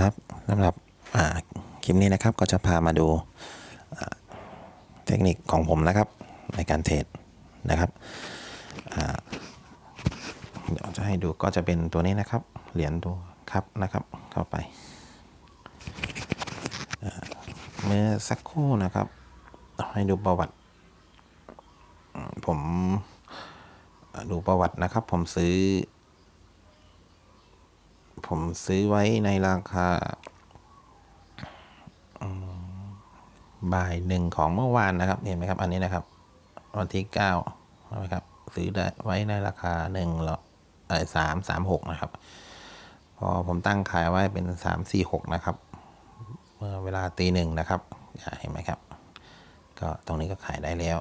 ครับสำหรับคลิปนี้นะครับก็จะพามาดูเทคนิคของผมนะครับในการเทรดนะครับเดี๋ยวจะให้ดูก็จะเป็นตัวนี้นะครับ เหรียญตัวครับนะครับเข้าไปเมื่อสักครู่นะครับ ให้ดูประวัติ ผมดูประวัตินะครับ ผมซื้อ ผมซื้อไว้ในราคาบ่ายหนึ่งของเมื่อวานนะครับ เห็นไหมครับ อันนี้นะครับ วันที่เก้าใช่ไหมครับ ซื้อได้ไว้ในราคาหนึ่งละเออสามสามหกนะครับ พอผมตั้งขายไว้เป็นสามสี่หกนะครับ เมื่อเวลาตีหนึ่งนะครับเห็นไหมครับ ก็ตรงนี้ก็ขายได้แล้ว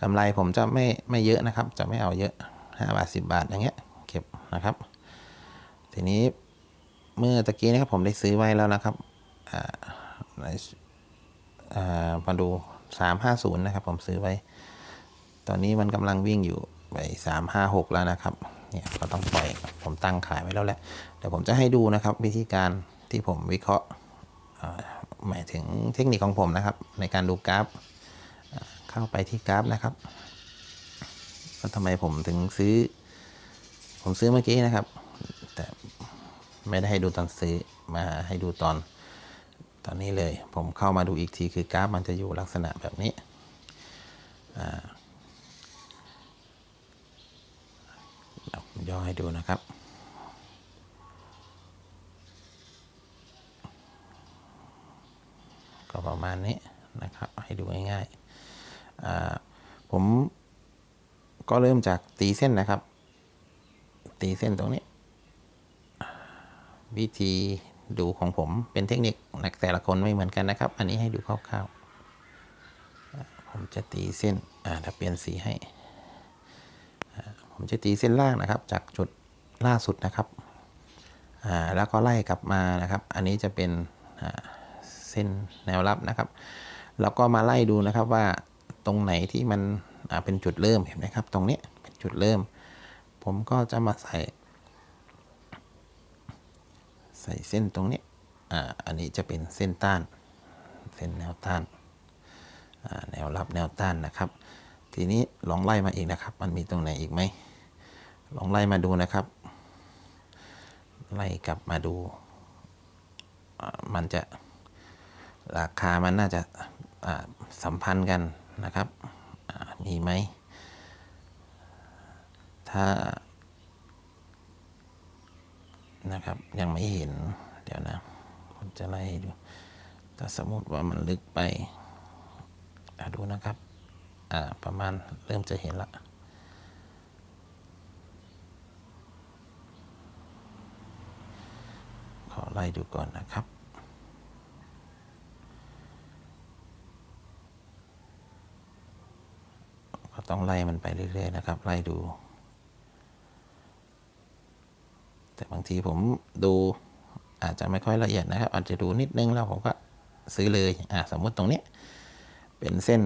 กำไรผมจะไม่ไม่เยอะนะครับ จะไม่เอาเยอะห้าบาทสิบาทอย่างเงี้ย เก็บนะครับ ทีนี้ เมื่อตะกี้นะครับผมได้ซื้อไว้แล้วนะครับอ่าในอ่ามาดูสามห้าศูนย์นะครับ ผมซื้อไว้ ตอนนี้มันกำลังวิ่งอยู่ไปสามห้าหกแล้วนะครับ เนี่ยก็ต้องปล่อยผมตั้งขายไว้แล้วแหละเดี๋ยวผมจะให้ดูนะครับ วิธีการที่ผมวิเคราะห์หมายถึงเทคนิคของผมนะครับ ในการดูกราฟ เข้าไปที่กราฟนะครับว่าทำไมผมถึงซื้อ ผมซื้อเมื่อกี้นะครับ แต่ ไม่ได้ให้ดูตอนซื้อมาให้ดูตอนตอนนี้เลย ผมเข้ามาดูอีกทีคือกราฟมันจะอยู่ลักษณะแบบนี้ยวผมย่อให้ดูนะครับก็ประมาณนี้นะครับ ให้ดูง่ายๆอ่าผมก็เริ่มจากตีเส้นนะครับ ตีเส้นตรงนี้ วิธีดูของผมเป็นเทคนิคแต่ละคนไม่เหมือนกันนะครับ อันนี้ให้ดูคร่าวๆผมจะตีเส้นอ่าถ้าเปลี่ยนสีให้ ผมจะตีเส้นล่างนะครับ จากจุดล่าสุดนะครับอ่าแล้วก็ไล่กลับมานะครับ อันนี้จะเป็นอ่าเส้นแนวรับนะครับ แล้วก็มาไล่ดูนะครับว่าตรงไหนที่มันเป็นจุดเริ่มเห็นไหมครับ ตรงนี้เป็นจุดเริ่ม ผมก็จะมาใส่ ส่เส้นตรงนี้อ่าอันนี้จะเป็นเส้นต้าน เส้นแนวต้านอ่าแนวรับแนวต้านนะครับ ทีนี้ลองไล่มาอีกนะครับ มันมีตรงไหนอีกไหมลองไล่มาดูนะครับ ไล่กลับมาดู มันจะราคามันน่าจะอ่าสัมพันธ์กันนะครับ มีไหม ถ้า นะครับ ยังไม่เห็น เดี๋ยวนะ ผมจะไล่ดู ถ้าสมมติว่ามันลึกไปดูนะครับ อ่า ประมาณเริ่มจะเห็นละขอไล่ดูก่อนนะครับก็ต้องไล่มันไปเรื่อยๆนะครับ ไล่ดู แต่บางทีผมดูอาจจะไม่ค่อยละเอียดนะครับ อาจจะดูนิดนึงแล้วผมก็ซื้อเลยอ่าสมมติตรงนี้ เป็นเส้น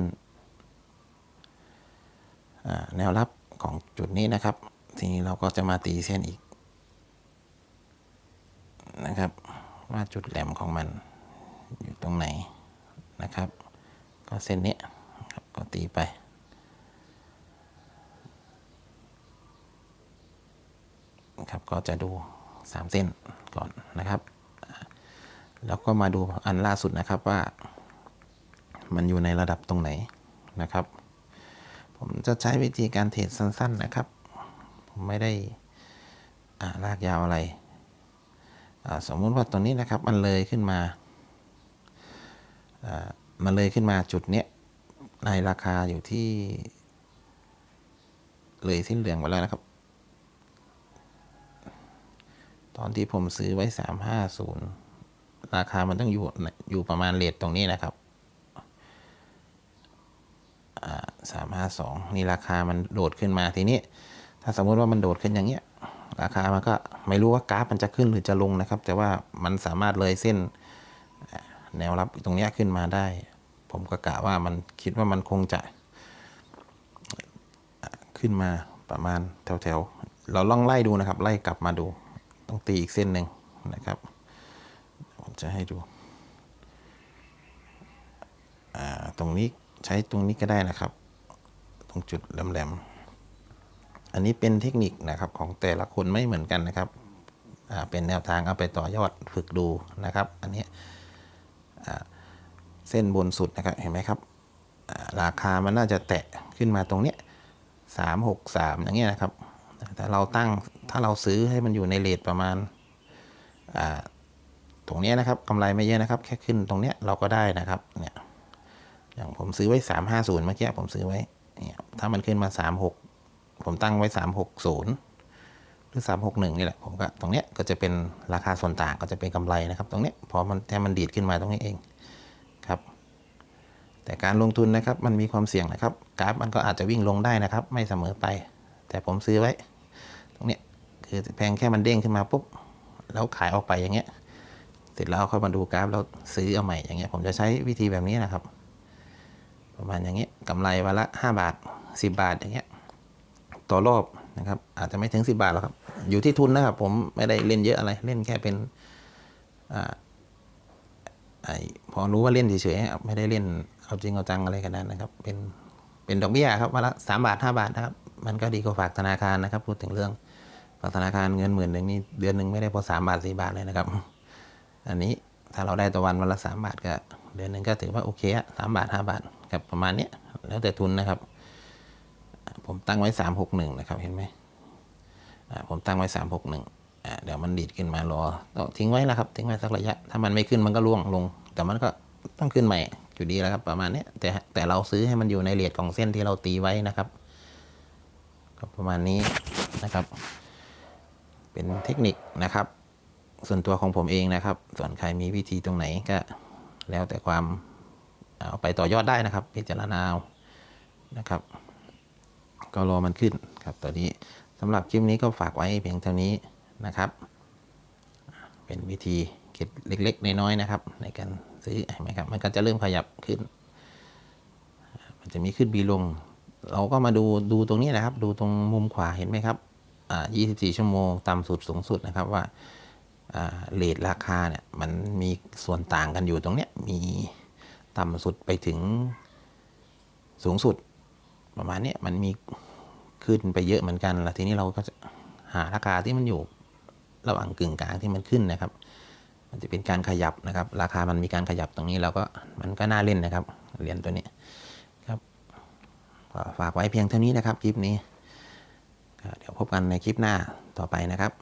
แนวรับของจุดนี้นะครับ ทีนี้เราก็จะมาตีเส้นอีกนะครับ ว่าจุดแหลมของมันอยู่ตรงไหนนะครับ ก็เส้นนี้ครับก็ตีไป ครับ ก็จะดู 3 เส้นก่อนนะครับ แล้วก็มาดูอันล่าสุดนะครับว่า มันอยู่ในระดับตรงไหนนะครับ ผมจะใช้วิธีการเทรดสั้น ๆนะครับ ผมไม่ได้ลากยาวอะไร สมมุติว่าตรงนี้นะครับ มันเลยขึ้นมาอ่ามันเลยขึ้นมาจุดเนี้ยในราคาอยู่ที่ เลยสิ้นเหลืองไปแล้วนะครับ ตอนที่ผมซื้อไว้สามห้าศูนย์ราคามันต้องอยู่อยู่ประมาณเลทตรงนี้นะครับสามห้าสองนี่ราคามันโดดขึ้นมาทีนี้ ถ้าสมมติว่ามันโดดขึ้นอย่างเงี้ย ราคามันก็ไม่รู้ว่ากราฟมันจะขึ้นหรือจะลงนะครับ แต่ว่ามันสามารถเลยเส้นแนวรับตรงนี้ขึ้นมาได้ ผมก็กะว่ามันคิดว่ามันคงจะ ขึ้นมาประมาณแถวๆ เราลองไล่ดูนะครับ ไล่กลับมาดู ต้องตีอีกเส้นหนึ่งนะครับ ผมจะให้ดู ตรงนี้ใช้ตรงนี้ก็ได้นะครับ ตรงจุดแหลมๆ อันนี้เป็นเทคนิคนะครับของแต่ละคนไม่เหมือนกันนะครับ เป็นแนวทางเอาไปต่อยอดฝึกดูนะครับ อันนี้เส้นบนสุดนะครับ เห็นไหมครับ ราคามันน่าจะแตะขึ้นมาตรงเนี้ยสามหกสามอย่างเงี้ยนะครับ ถ้าเราตั้งถ้าเราซื้อให้มันอยู่ในเลทประมาณตรงนี้นะครับกำไรไม่เยอะนะครับ แค่ขึ้นตรงเนี้ยเราก็ได้นะครับเนี่ยอย่างผมซื้อไว้สามห้าศูนย์เมื่อกี้ผมซื้อไว้เนี่ยถ้ามันขึ้นมาสามหกผมตั้งไว้สามหกศูนย์หรือสามหกหนึ่งนี่แหละ ผมก็ตรงเนี้ยก็จะเป็นราคาส่วนต่างก็จะเป็นกำไรนะครับ ตรงเนี้ยพอมันแทมันดีดขึ้นมาตรงนี้เองครับ แต่การลงทุนนะครับมันมีความเสี่ยงนะครับ กราฟมันก็อาจจะวิ่งลงได้นะครับ ไม่เสมอไป แต่ผมซื้อไว้ เนี้ยคือแพงแค่มันเด้งขึ้นมาปุ๊บแล้วขายออกไปอย่างเงี้ย เสร็จแล้วค่อยมาดูกราฟแล้วซื้อเอาใหม่อย่างเงี้ย ผมจะใช้วิธีแบบนี้นะครับ ประมาณอย่างเงี้ยกำไรวันละ 5 บาท 10 บาทอย่างเงี้ยต่อรอบนะครับ อาจจะไม่ถึง 10 บาทหรอกครับ อยู่ที่ทุนนะครับ ผมไม่ได้เล่นเยอะอะไรเล่นแค่เป็นอพอรู้ว่าเล่นเฉยๆไม่ได้เล่นเอาจริงเอาจังอะไรกันนั้นนะครับ เป็นเป็นดอกเบี้ยครับวันละสามบาทห้าบาทนะครับ มันก็ดีกว่าฝากธนาคารนะครับ พูดถึงเรื่อง ฝากธนาคารเงินหมื่นหนึ่งนี่เดือนหนึ่งไม่ได้พอสามบาทสี่บาทเลยนะครับ อันนี้ถ้าเราได้ต่อวันวันละสามบาทก็ เดือนหนึ่งก็ถือว่าโอเคอะสามบาทห้าบาทครับประมาณเนี้ยแล้วแต่ทุนนะครับ ผมตั้งไว้สามหกหนึ่งนะครับเห็นไหมผมตั้งไว้สามหกหนึ่งเดี๋ยวมันดีดขึ้นมารอต้องทิ้งไว้แล้วครับ ทิ้งไว้สักระยะ ถ้ามันไม่ขึ้นมันก็ร่วงลง แต่มันก็ต้องขึ้นใหม่อยู่ดีแล้วครับ ประมาณนี้แต่แต่เราซื้อให้มันอยู่ในเรทของเส้นที่เราตีไว้นะครับ ก็ประมาณนี้นะครับ เป็นเทคนิคนะครับ ส่วนตัวของผมเองนะครับ ส่วนใครมีวิธีตรงไหนก็แล้วแต่ความเอาไปต่อยอดได้นะครับ พิจารณาเอานะครับ ก็รอมันขึ้นครับตอนนี้สำหรับคลิปนี้ก็ฝากไว้เพียงเท่านี้นะครับ เป็นวิธีเก็บเล็กๆน้อยๆนะครับ ในการซื้อเห็นไหมครับมันก็จะเริ่มขยับขึ้น มันจะมีขึ้นบีลง เราก็มาดูดูตรงนี้นะครับ ดูตรงมุมขวาเห็นไหมครับ 24 ชั่วโมงต่ำสุดสูงสุดนะครับว่าเลทราคาเนี่ยมันมีส่วนต่างกันอยู่ตรงเนี้ยมีต่ำสุดไปถึงสูงสุดประมาณนี้มันมีขึ้นไปเยอะเหมือนกัน แล้วทีนี้เราก็จะหาราคาที่มันอยู่ระหว่างกึ่งกลางที่มันขึ้นนะครับ มันจะเป็นการขยับนะครับ ราคามันมีการขยับตรงนี้เราก็มันก็น่าเล่นนะครับเหรียญตัวนี้ครับฝากไว้เพียงเท่านี้นะครับคลิปนี้ เดี๋ยวพบกันในคลิปหน้าต่อไปนะครับ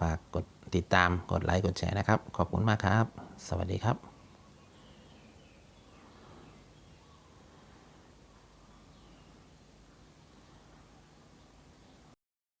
ฝากกดติดตามกดไลค์กดแชร์นะครับ ขอบคุณมากครับ สวัสดีครับ